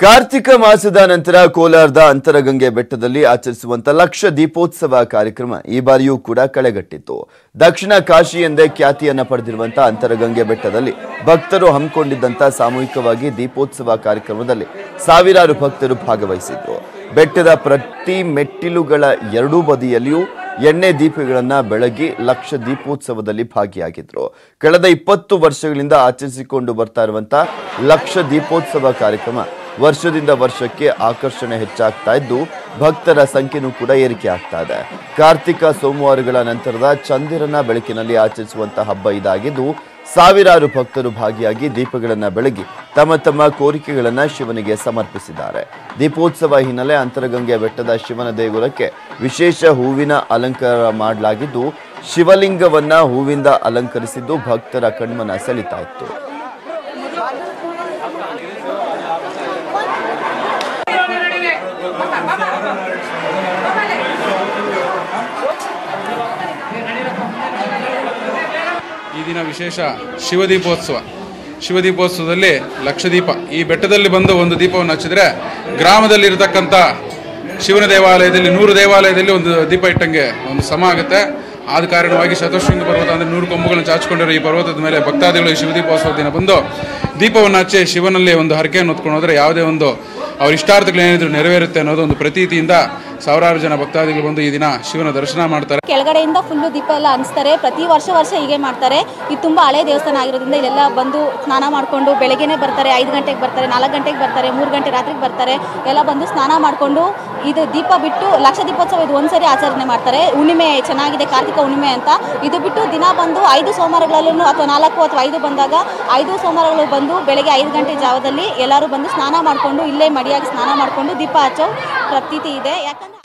ಕಾರ್ತಿಕ ಮಾಸದ ನಂತರ ಕೋಲಾರದ ಅಂತರಗಂಗೆ ಬೆಟ್ಟದಲ್ಲಿ ಆಚರಿಸುವಂತ ಲಕ್ಷ ದೀಪೋತ್ಸವ ಕಾರ್ಯಕ್ರಮ ಈ ಬಾರಿಯೂ ಕೂಡ ಕಳೆಗಟ್ಟಿತ್ತು. ದಕ್ಷಿಣ ಕಾಶಿ ಎಂದೇ ಖ್ಯಾತಿಯನ್ನು ಪಡೆದಿರುವಂತಹ ಅಂತರಗಂಗೆ ಬೆಟ್ಟದಲ್ಲಿ ಭಕ್ತರು ಹಮ್ಮಿಕೊಂಡಿದ್ದಂತ ಸಾಮೂಹಿಕವಾಗಿ ದೀಪೋತ್ಸವ ಕಾರ್ಯಕ್ರಮದಲ್ಲಿ ಸಾವಿರಾರು ಭಕ್ತರು ಭಾಗವಹಿಸಿದ್ರು. ಬೆಟ್ಟದ ಪ್ರತಿ ಮೆಟ್ಟಿಲುಗಳ ಎರಡೂ ಬದಿಯಲ್ಲಿಯೂ ಎಣ್ಣೆ ದೀಪಗಳನ್ನ ಬೆಳಗಿ ಲಕ್ಷ ದೀಪೋತ್ಸವದಲ್ಲಿ ಭಾಗಿಯಾಗಿದ್ರು. ಕಳೆದ ಇಪ್ಪತ್ತು ವರ್ಷಗಳಿಂದ ಆಚರಿಸಿಕೊಂಡು ಬರ್ತಾ ಇರುವಂತಹ ಲಕ್ಷ ದೀಪೋತ್ಸವ ಕಾರ್ಯಕ್ರಮ ವರ್ಷದಿಂದ ವರ್ಷಕ್ಕೆ ಆಕರ್ಷಣೆ ಹೆಚ್ಚಾಗ್ತಾ ಇದ್ದು ಭಕ್ತರ ಸಂಖ್ಯೆನೂ ಕೂಡ ಏರಿಕೆ ಆಗ್ತಾ ಇದೆ. ಕಾರ್ತಿಕ ಸೋಮವಾರಗಳ ನಂತರದ ಚಂದಿರನ ಬೆಳಕಿನಲ್ಲಿ ಆಚರಿಸುವಂತಹ ಹಬ್ಬ ಇದಾಗಿದ್ದು, ಸಾವಿರಾರು ಭಕ್ತರು ಭಾಗಿಯಾಗಿ ದೀಪಗಳನ್ನ ಬೆಳಗಿ ತಮ್ಮ ತಮ್ಮ ಕೋರಿಕೆಗಳನ್ನ ಶಿವನಿಗೆ ಸಮರ್ಪಿಸಿದ್ದಾರೆ. ದೀಪೋತ್ಸವ ಹಿನ್ನೆಲೆ ಅಂತರಗಂಗೆ ಬೆಟ್ಟದ ಶಿವನ ದೇಗುಲಕ್ಕೆ ವಿಶೇಷ ಹೂವಿನ ಅಲಂಕಾರ ಮಾಡಲಾಗಿದ್ದು, ಶಿವಲಿಂಗವನ್ನ ಹೂವಿಂದ ಅಲಂಕರಿಸಿದ್ದು ಭಕ್ತರ ಕಣ್ಮನ ಸೆಳಿತಾ ಈ ದಿನ ವಿಶೇಷ ಶಿವದೀಪೋತ್ಸವ ಶಿವದೀಪೋತ್ಸವದಲ್ಲಿ ಲಕ್ಷ ದೀಪ ಈ ಬೆಟ್ಟದಲ್ಲಿ ಬಂದು ಒಂದು ದೀಪವನ್ನು ಹಚ್ಚಿದ್ರೆ ಗ್ರಾಮದಲ್ಲಿರತಕ್ಕಂಥ ಶಿವನ ದೇವಾಲಯದಲ್ಲಿ, ನೂರು ದೇವಾಲಯದಲ್ಲಿ ಒಂದು ದೀಪ ಇಟ್ಟಂಗೆ ಒಂದು ಸಮ ಆಗುತ್ತೆ. ಆದ ಕಾರಣವಾಗಿ ಶತಶೃಂಗ ಪರ್ವತ ಅಂದರೆ ನೂರು ಕೊಂಬುಗಳನ್ನು ಚಾಚಿಕೊಂಡಿರೋ ಈ ಪರ್ವತದ ಮೇಲೆ ಭಕ್ತಾದಿಗಳು ಈ ಶಿವದೀಪೋತ್ಸವ ದಿನ ಬಂದು ದೀಪವನ್ನು ಹಚ್ಚಿ ಶಿವನಲ್ಲಿ ಒಂದು ಹರಕೆಯನ್ನು ಹೊತ್ಕೊಂಡು ಹೋದರೆ ಯಾವುದೇ ಒಂದು ಅವ್ರ ಇಷ್ಟಾರ್ಥಗಳೇನಿದ್ರು ನೆರವೇರುತ್ತೆ ಅನ್ನೋದು ಒಂದು ಪ್ರತೀತಿಯಿಂದ ಸಾವಿರಾರು ಜನ ಭಕ್ತಾದಿಗಳು ಬಂದು ಈ ದಿನ ಶಿವನ ದರ್ಶನ ಮಾಡ್ತಾರೆ. ಕೆಳಗಡೆಯಿಂದ ಫುಲ್ಲು ದೀಪ ಎಲ್ಲ ಅನಿಸ್ತಾರೆ ಪ್ರತಿ ವರ್ಷ ವರ್ಷ ಹೀಗೆ ಮಾಡ್ತಾರೆ. ಇದು ತುಂಬ ಹಳೆ ದೇವಸ್ಥಾನ ಆಗಿರೋದ್ರಿಂದ ಇಲ್ಲೆಲ್ಲ ಬಂದು ಸ್ನಾನ ಮಾಡಿಕೊಂಡು ಬೆಳಗ್ಗೆನೇ ಬರ್ತಾರೆ, ಐದು ಗಂಟೆಗೆ ಬರ್ತಾರೆ, ನಾಲ್ಕು ಗಂಟೆಗೆ ಬರ್ತಾರೆ, ಮೂರು ಗಂಟೆ ರಾತ್ರಿಗೆ ಬರ್ತಾರೆ. ಎಲ್ಲ ಬಂದು ಸ್ನಾನ ಮಾಡಿಕೊಂಡು ಇದು ದೀಪ ಬಿಟ್ಟು ಲಕ್ಷ ದೀಪೋತ್ಸವ ಇದು ಒಂದ್ಸರಿ ಆಚರಣೆ ಮಾಡ್ತಾರೆ. ಹುಣ್ಣಿಮೆ ಚೆನ್ನಾಗಿದೆ, ಕಾರ್ತಿಕ ಹುಣ್ಣಿಮೆ ಅಂತ. ಇದು ಬಿಟ್ಟು ದಿನ ಬಂದು ಐದು ಸೋಮವಾರಗಳಲ್ಲೂ ಅಥವಾ ನಾಲ್ಕು ಅಥವಾ ಐದು ಬಂದಾಗ ಐದು ಸೋಮವಾರಗಳು ಬಂದು ಬೆಳಗ್ಗೆ ಐದು ಗಂಟೆ ಜಾವದಲ್ಲಿ ಎಲ್ಲರೂ ಬಂದು ಸ್ನಾನ ಮಾಡಿಕೊಂಡು ಇಲ್ಲೇ ಮಡಿಯಾಗಿ ಸ್ನಾನ ಮಾಡಿಕೊಂಡು ದೀಪ ಹಚ್ಚೋ ಪ್ರತೀತಿ ಇದೆ. ಯಾಕಂದ್ರೆ